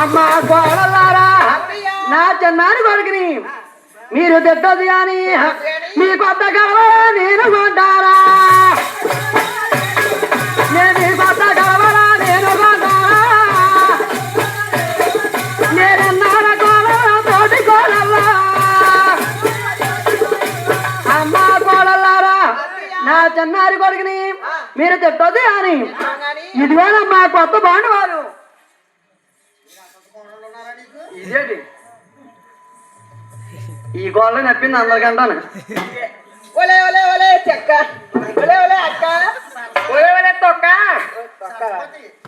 అమ్మ కోడలారా నా చిన్నాని కొడుకుని మీరు తిట్టదు కానీ మీ కొత్త నేను కొంటారా? నేను మీ కొత్త నేను కొంటారా? నేనన్నార కోడల తోటి కోడల్లా? అమ్మ కోడలారా నా చిన్నారి కొడుకుని మీరు తిట్టదు కానీ ఇదిగోనమ్మా కొత్త బాండవారు. ఇదేంటి? ఈ గోళ్ళ నప్పింది అందరికంటాను ఒలే ఒలే ఒలే చెక్క. ఒలే ఒలే అక్క. ఒలే ఒలే తొక్క.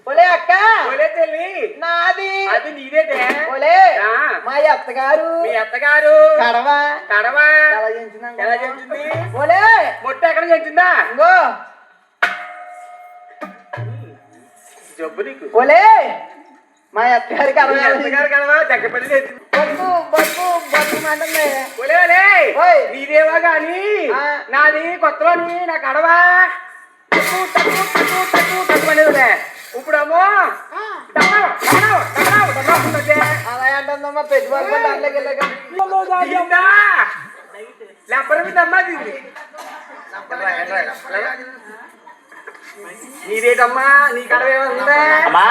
ఒలే అక్క. ఒలే చెల్లి నాది. అది నీదేటే. ఒలే ఆ. మా అత్తగారు. మీ అత్తగారు. కడవ. కడవ. ఎలా చేయించినాం ఎలా ఒలే. మొట్ట ఎక్కడ చెంచిందా ఇంగో. జబ్బు నీకు. ఒలే. మా ఓయ్. నీదేవా గాని? ఆ. నాది కొత్తలోని నా కడవ టక్కు టక్కు టక్కు ఇప్పుడేమో. అలా అంటుందమ్మా దాంట్లోకి మీద అమ్మా దీన్ని నీదేటమ్మా? నీ కడవ ఏమంది? అమ్మా.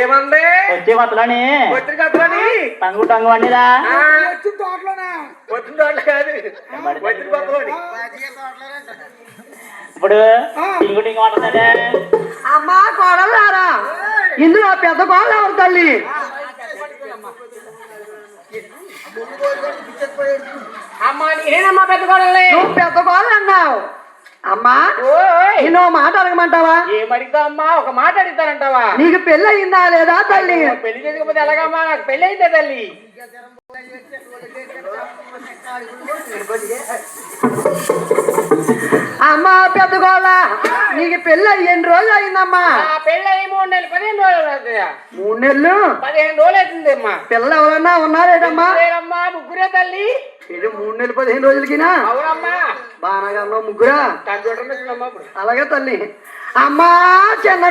ఏమంది? వచ్చే కొత్తలోని. వచ్చిన కథలోని టంగు టంగు వండిరా. వచ్చిన తోటలోనా? వచ్చిన తోటలో కాదు. వచ్చిన కొత్తలోని ఇప్పుడు టింగు టింగు వండుతుందే? అమ్మా కోడలారా ఇందులో పెద్ద కోళ్ళ ఎవరు తల్లి? అమ్మా నేనేనమ్మా పెద్ద నువ్వు పెద్ద కోళ్ళు అన్నావు. అమ్మా నేను మాట అడగమంటావా? ఏం అడుగుతావు అమ్మా ఒక మాట అడుగుతానంటావా? నీకు పెళ్ళి అయిందా లేదా తల్లి? పెళ్ళి చేసుకోకపోతే ఎలాగమ్మా? నాకు పెళ్ళి అయిందే తల్లి అమ్మా పెద్ద కోళ్ళ నీకు పెళ్ళి ఎన్ని రోజులు అయిందమ్మా? అయ్యి మూడు నెలలు పదిహేను రోజులు అవుతుందా? మూడు నెలలు? పదిహేను రోజులు అవుతుంది అమ్మా పిల్లలు ఎవరన్నా ఉన్నారేటమ్మా? లేరమ్మా ముగ్గురే తల్లి. ఇది మూడు నెలలు పదిహేను రోజులకినా? అవునమ్మా. ముగ్గురా? అలాగే తల్లి. అమ్మా చిన్న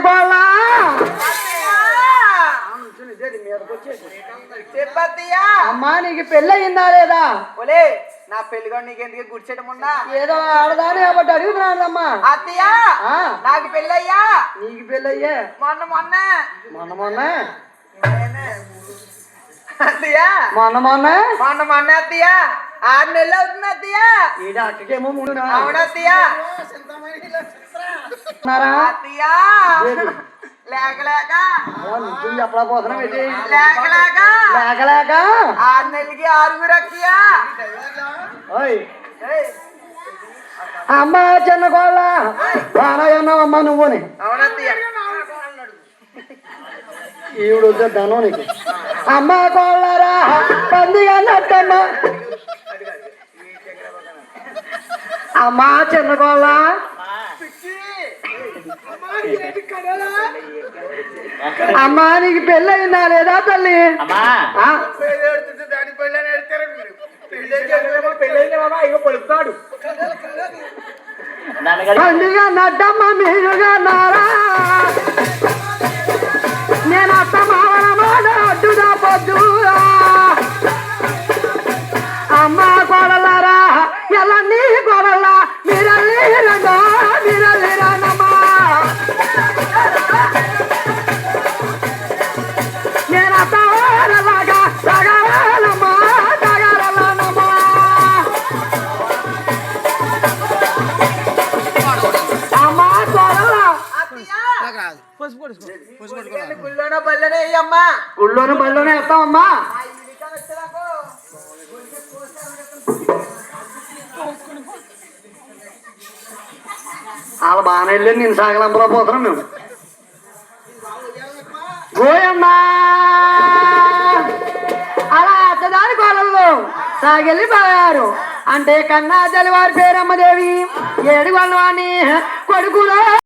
చెప్పత్తయ్యా. అమ్మా నీకు పెళ్ళి అయిందా లేదా? ఒలే. నా పెళ్ళిగా నీకు ఎందుకు గుడిచేయడం ఉందా ఏదో ఆడదాని కాబట్టి అడుగుతున్నాను అమ్మా అత్తయ్యా. నాకు పెళ్ళయ్యా. నీకు పెళ్ళి అయ్యే మొన్న. మొన్న మొన్న? మొన్న అత్తయ్యా. మొన్న మొన్న? మొన్న మొన్న అత్తయ్యా. ఆరు నెలలు అవుతుంది అత్తయ్యా. డాక్టర్కేమో మూడు అవును అత్తయ్యా. నిజం పోతున్నాం ఆరు ఆరుగురు అమ్మ చిన్న కోళ్ళ. బాగా నువ్వుని. ఈవిడ ధనం నీకు. అమ్మ కోళ్ళరా. పంది అన్నట్టమ్మ అమ్మా చిన్న కోళ్ళ అమ్మా నీకు పెళ్ళి అయిందా లేదా తల్లి అమ్మా ఆ? దాని పెళ్ళి అని ఎడతారు మీరు పెళ్ళి చేసేదేమో పెళ్ళి అయిందే బాబా ఇగో పలుకుతాడు నాన్నగారు పండుగ నడ్డమ్మ మీరుగా నారా. నేను అత్త మావన మాట అడ్డుదా పొద్దురా బల్లనే అమ్మా. గుళ్ళోను బళ్ళోనే వేస్తామమ్మా వాళ్ళు బాగానే వెళ్ళి నేను సాగలంబలో పోతున్నాం మేము. గోయమ్మా! అలా అత్తదాని కోలంలో సాగెళ్ళి పోయారు. అంటే కన్నా వారి పేరమ్మదేవి ఏడు వాళ్ళని కొడుకులో